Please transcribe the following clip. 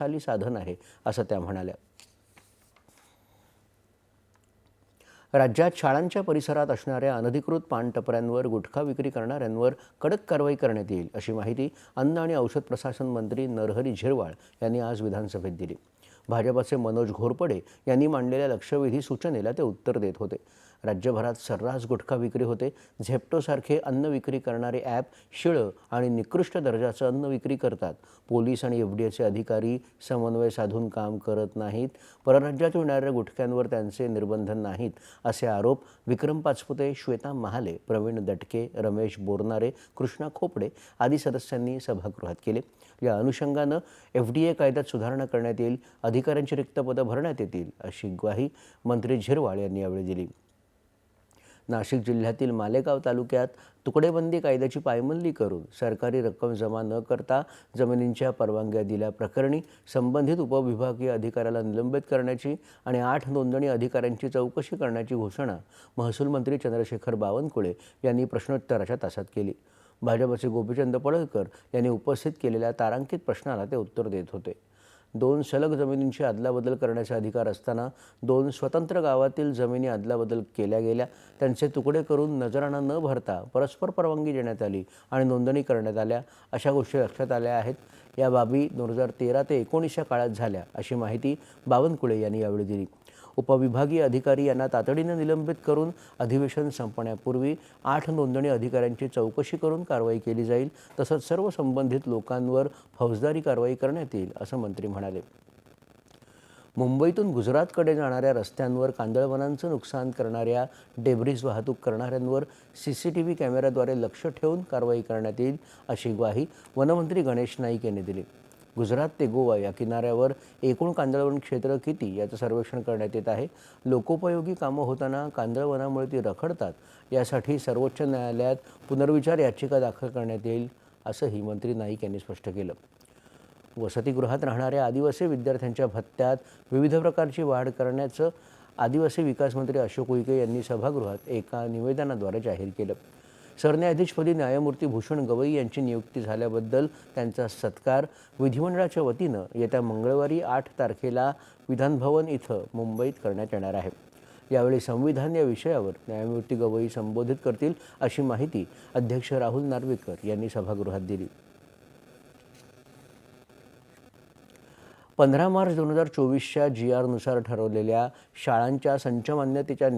शक्तिशाली साधन आहे असं त्या म्हणाल्या. राज्यात शाळांच्या परिसरात असणाऱ्या अनधिकृत पानटपऱ्यांवर गुटखा विक्री करणाऱ्यांवर कडक कारवाई करण्यात येईल अशी माहिती अन्न आणि औषध प्रशासन मंत्री नरहरी झिरवाळ यांनी आज विधानसभेत दिली. भाजपाचे मनोज घोरपडे यांनी मांडलेल्या लक्षवेधी सूचनेला ते उत्तर देत होते. राज्यभरात सर्रास गुटखा विक्री होते. झेप्टोसारखे अन्न विक्री करणारे ॲप शिळं आणि निकृष्ट दर्जाचं अन्न विक्री करतात. पोलीस आणि एफ डी एचे अधिकारी समन्वय साधून काम करत नाहीत. परराज्यात होणाऱ्या गुटख्यांवर त्यांचे निर्बंध नाहीत असे आरोप विक्रम पाचपुते श्वेता महाले प्रवीण दटके रमेश बोरनारे कृष्णा खोपडे आदी सदस्यांनी सभागृहात केले. या अनुषंगानं एफ डी ए कायद्यात सुधारणा करण्यात येईल अधिकाऱ्यांची रिक्त पदं भरण्यात येतील अशी ग्वाही मंत्री झिरवाळ यांनी यावेळी दिली. नाशिक जिल्ह्यातील मालेगाव तालुक्यात तुकडेबंदी कायद्याची पायमल्ली करून सरकारी रक्कम जमा न करता जमिनींच्या परवानग्या दिल्याप्रकरणी संबंधित उपविभागीय अधिकाऱ्याला निलंबित करण्याची आणि आठ नोंदणी अधिकाऱ्यांची चौकशी करण्याची घोषणा महसूल मंत्री चंद्रशेखर बावनकुळे यांनी प्रश्नोत्तराच्या तासात केली. भाजपचे गोपीचंद पडळकर यांनी उपस्थित केलेल्या तारांकित प्रश्नाला ते उत्तर देत होते. दोन सलग जमिनींची अदलाबदल करण्याचा अधिकार असताना दोन स्वतंत्र गावातील जमिनी अदलाबदल केल्या गेल्या. त्यांचे तुकडे करून नजराणा न भरता परस्पर परवानगी देण्यात आली आणि नोंदणी करण्यात आल्या. अशा गोष्टी लक्षात आल्या आहेत. या बाबी दोन हजार तेरा ते एकोणीसच्या काळात झाल्या अशी माहिती बावनकुळे यांनी यावेळी दिली. उपविभागीय अधिकारी यांना तातडीनं निलंबित करून अधिवेशन संपण्यापूर्वी आठ नोंदणी अधिकाऱ्यांची चौकशी करून कारवाई केली जाईल तसंच सर्व संबंधित लोकांवर फौजदारी कारवाई करण्यात येईल असं मंत्री म्हणाले. मुंबईतून गुजरातकडे जाणाऱ्या रस्त्यांवर कांदळवनांचं नुकसान करणाऱ्या डेब्रिज वाहतूक करणाऱ्यांवर सी सी टी व्ही कॅमेऱ्याद्वारे लक्ष ठेवून कारवाई करण्यात येईल अशी ग्वाही वनमंत्री गणेश नाईक यांनी दिली. गुजरात ते गोवा या किनाऱ्यावर एकूण कांदळवन क्षेत्र किती याचं सर्वेक्षण करण्यात येत आहे. लोकोपयोगी कामं होताना कांदळवनामुळे ती रखडतात यासाठी सर्वोच्च न्यायालयात पुनर्विचार याचिका दाखल करण्यात येईल असंही मंत्री नाईक यांनी स्पष्ट केलं. वसतिगृहात राहणाऱ्या आदिवासी विद्यार्थ्यांच्या भत्त्यात विविध प्रकारची वाढ करण्याचं आदिवासी विकास मंत्री अशोक उईके यांनी सभागृहात एका निवेदनाद्वारे जाहीर केलं. सरन्यायाधीशपदी न्यायमूर्ती भूषण गवई यांची नियुक्ती झाल्याबद्दल त्यांचा सत्कार विधिमंडळाच्या वतीनं येत्या मंगळवारी आठ तारखेला विधानभवन इथं मुंबईत करण्यात येणार आहे. यावेळी संविधान या विषयावर न्यायमूर्ती गवई संबोधित करतील अशी माहिती अध्यक्ष राहुल नार्वेकर यांनी सभागृहात दिली. पंधरा मार्च दोन हजार चोवीसच्या जी आरनुसार ठरवलेल्या शाळांच्या संचमान्यतेच्या